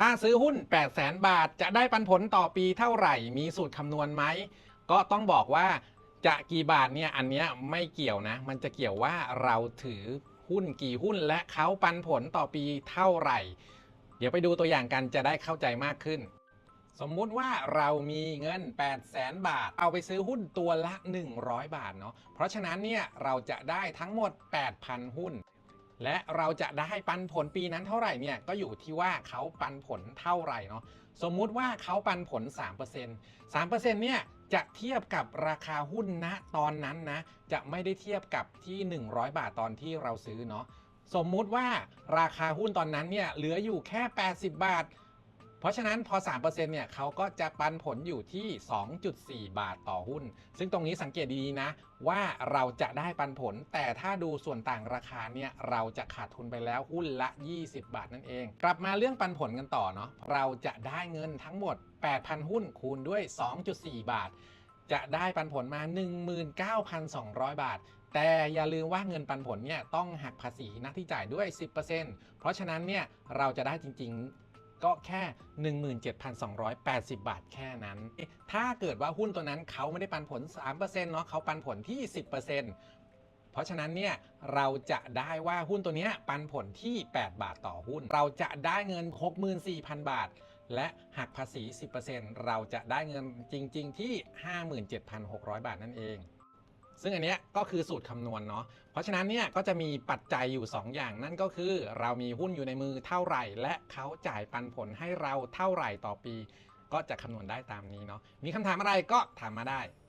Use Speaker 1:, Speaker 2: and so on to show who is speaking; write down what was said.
Speaker 1: ถ้าซื้อหุ้น 8 0 0แสนบาท จะได้ปันผลต่อปีเท่าไหร่ มีสูตรคำนวณไหม ก็ต้องบอกว่าจะกี่บาทเนี่ยอันเนี้ยไม่เกี่ยวนะ มันจะเกี่ยวว่าเราถือหุ้นกี่หุ้นและเขาปันผลต่อปีเท่าไหร่ เดี๋ยวไปดูตัวอย่างกันจะได้เข้าใจมากขึ้น สมมุติว่าเรามีเงิน 8 0 0แสนบาท เอาไปซื้อหุ้นตัวละ 100 บาทเนาะ เพราะฉะนั้นเนี่ยเราจะได้ทั้งหมด 8,000 หุ้น และเราจะได้ปันผลปีนั้นเท่าไหร่เนี่ยก็อยู่ที่ว่าเขาปันผลเท่าไหร่เนาะสมมุติว่าเขาปันผล 3% 3%เนี่ยจะเทียบกับราคาหุ้นณตอนนั้นนะจะไม่ได้เทียบกับที่ 100 บาทตอนที่เราซื้อเนาะสมมุติว่าราคาหุ้นตอนนั้นเนี่ยเหลืออยู่แค่ 80 บาท เพราะฉะนั้นพอ 3%เนี่ยเขาก็จะปันผลอยู่ที่ 2.4 บาทต่อหุ้น ซึ่งตรงนี้สังเกตดีๆนะ ว่าเราจะได้ปันผล แต่ถ้าดูส่วนต่างราคาเนี่ยเราจะขาดทุนไปแล้วหุ้นละ 20 บาทนั่นเอง กลับมาเรื่องปันผลกันต่อเนาะเราจะได้เงินทั้งหมด 8,000 หุ้นคูณด้วย 2.4 บาท จะได้ปันผลมา 19,200 บาทแต่อย่าลืมว่าเงินปันผลเนี่ยต้องหักภาษีหน้าที่จ่ายด้วย 10%เพราะฉะนั้นเนี่ยเราจะได้จริงๆ ก็แค่ 17,280 บาทแค่นั้น ถ้าเกิดว่าหุ้นตัวนั้นเขาไม่ได้ปันผล 3%เนาะเขาปันผลที่ 10%เพราะฉะนั้นเนี่ยเราจะได้ว่าหุ้นตัวนี้ปันผลที่ 8 บาทต่อหุ้น เราจะได้เงิน 64,000 บาท และหักภาษี 10%เราจะได้เงินจริง ๆ ที่ 57,600 บาทนั่นเอง ซึ่งอันเนี้ยก็คือสูตรคำนวณเนาะเพราะฉะนั้นเนี่ยก็จะมีปัจจัยอยู่ 2 อย่างนั่นก็คือ เรามีหุ้นอยู่ในมือเท่าไหร่ และเขาจ่ายปันผลให้เราเท่าไหร่ต่อปี ก็จะคำนวณได้ตามนี้เนาะมีคำถามอะไรก็ถามมาได้